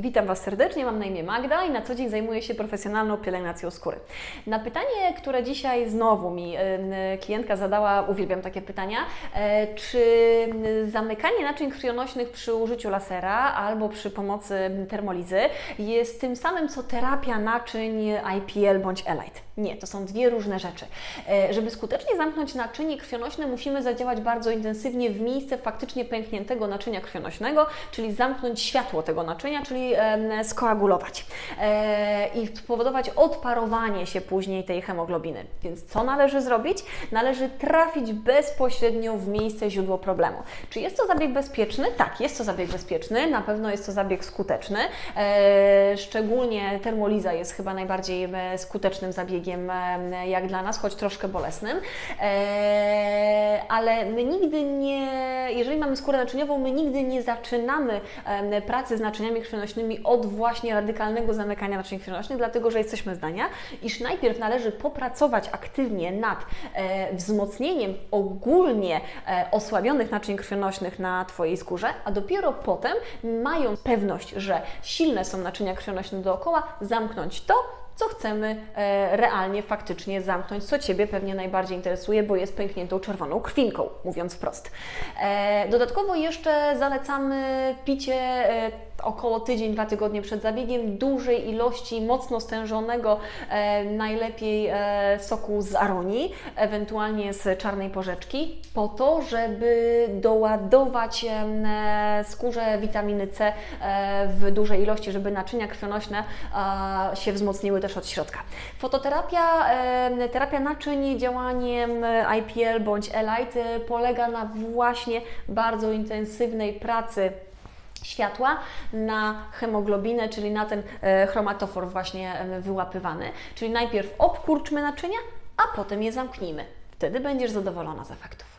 Witam Was serdecznie, mam na imię Magda i na co dzień zajmuję się profesjonalną pielęgnacją skóry. Na pytanie, które dzisiaj znowu mi e, klientka zadała, uwielbiam takie pytania, e, czy zamykanie naczyń krwionośnych przy użyciu lasera albo przy pomocy termolizy jest tym samym co terapia naczyń IPL bądź Elite? Nie, to są dwie różne rzeczy. Żeby skutecznie zamknąć naczynie krwionośne, musimy zadziałać bardzo intensywnie w miejsce faktycznie pękniętego naczynia krwionośnego, czyli zamknąć światło tego naczynia, czyli skoagulować e, i spowodować odparowanie się później tej hemoglobiny. Więc co należy zrobić? Należy trafić bezpośrednio w miejsce źródło problemu. Czy jest to zabieg bezpieczny? Tak, jest to zabieg bezpieczny, na pewno jest to zabieg skuteczny. E, szczególnie termoliza jest chyba najbardziej skutecznym zabiegiem jak dla nas, choć troszkę bolesnym. E, ale my nigdy nie, jeżeli mamy skórę naczyniową, my nigdy nie zaczynamy pracy z naczyniami krwionośnymi od właśnie radykalnego zamykania naczyń krwionośnych, dlatego że jesteśmy zdania, iż najpierw należy popracować aktywnie nad e, wzmocnieniem ogólnie e, osłabionych naczyń krwionośnych na Twojej skórze, a dopiero potem, mając pewność, że silne są naczynia krwionośne dookoła, zamknąć to, co chcemy e, realnie, faktycznie zamknąć, co Ciebie pewnie najbardziej interesuje, bo jest pękniętą czerwoną krwinką, mówiąc wprost. E, dodatkowo jeszcze zalecamy picie e, około tydzień, dwa tygodnie przed zabiegiem dużej ilości mocno stężonego, najlepiej soku z aronii, ewentualnie z czarnej porzeczki, po to, żeby doładować skórze witaminy C w dużej ilości, żeby naczynia krwionośne się wzmocniły też od środka. Fototerapia, e, terapia naczyń działaniem e, IPL bądź Elite polega na właśnie bardzo intensywnej pracy światła na hemoglobinę, czyli na ten e, chromatofor właśnie wyłapywany. Czyli najpierw obkurczmy naczynia, a potem je zamknijmy. Wtedy będziesz zadowolona z efektów.